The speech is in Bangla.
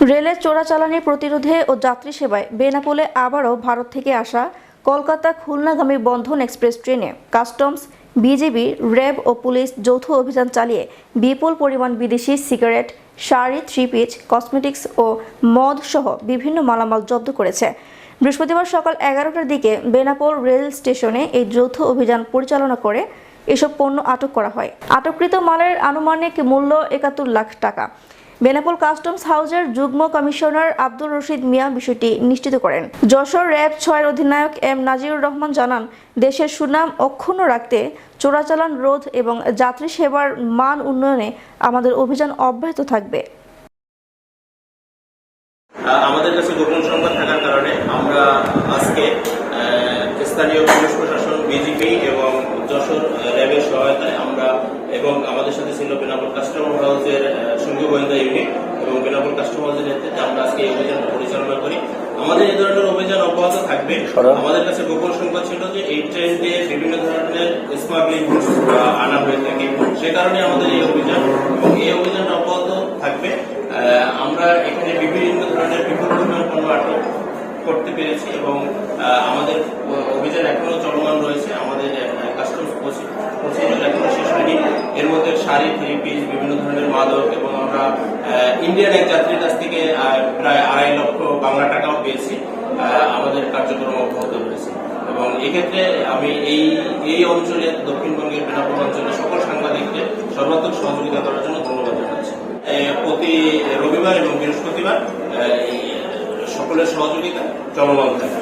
রেলের চোরাচালানি প্রতিরোধে ও যাত্রী সেবায় বেনাপোলে আবারও ভারত থেকে আসা কলকাতা খুলনাগামী বন্ধন এক্সপ্রেস ট্রেনে কাস্টমস, বিজিবি, র্যাব ও পুলিশ যৌথ অভিযান চালিয়ে বিপুল পরিমাণ বিদেশি cigarette, sari three piece cosmetics ও মদ সহ বিভিন্ন মালামাল জব্দ করেছে। বৃহস্পতিবার সকাল এগারোটার দিকে বেনাপোল রেল স্টেশনে এই যৌথ অভিযান পরিচালনা করে এসব পণ্য আটক করা হয়। আটককৃত মালের আনুমানিক মূল্য একাত্তর লাখ টাকা। বেনাপোল কাস্টমস হাউজের যুগ্ম কমিশনার আব্দুল রশিদ মিয়া বিষয়টি নিশ্চিত করেন। যশোর র্যাব ছয়ের অধিনায়ক এম নাজিরুর রহমান জানান, দেশের সুনাম অক্ষুণ্ণ রাখতে চোরাচালান রোধ এবং যাত্রী সেবার মান উন্নয়নে আমাদের অভিযান অব্যাহত থাকবে। আমাদের কাছে গোপন সংবাদ থাকার কারণে আমরা আজকে স্থানীয় পুলিশ প্রশাসন বিজিপি এবং যশোর র্যাবের সহায়তায় আমরা এবং আমাদের সাথে ছিল বেনাপুর কাস্টমার হাউসের বেনাপুর নেতৃত্বে আমরা আজকে এই অভিযানটা পরিচালনা করি আমাদের এই ধরনের অভিযান অব্যাহত থাকবে। আমাদের কাছে গোপন সংবাদ ছিল যে এই ট্রেনটি বিভিন্ন ধরনের স্মাগলিং আনা হয়ে থাকে। সে কারণে আমাদের এই অভিযান এবং এই অভিযানটা অব্যাহত থাকবে। আমরা এখানে বিভিন্ন ধরনের বিপুল পরিমাণ পণ্য আটক করতে পেরেছি এবং আমাদের অভিযান এখনও চলমান রয়েছে। আমাদের কাস্টমস প্রসিডিউর এখনও শেষ হয়নি। এর মধ্যে শাড়ি থ্রি পিস বিভিন্ন ধরনের মাদক এবং আমরা ইন্ডিয়ান এক যাত্রীর কাছ থেকে প্রায় আড়াই লক্ষ বাংলা টাকাও পেয়েছি আমাদের কার্যক্রম অব্যাহত রয়েছে। এবং এক্ষেত্রে আমি এই এই অঞ্চলে, দক্ষিণবঙ্গের বেনাপুর অঞ্চলে সকল সাংবাদিকদের সর্বাত্মক সহযোগিতা করার জন্য ধন্যবাদ জানাচ্ছি। প্রতি রবিবার এবং বৃহস্পতিবার সকলের সহযোগিতা চলমান থাকে।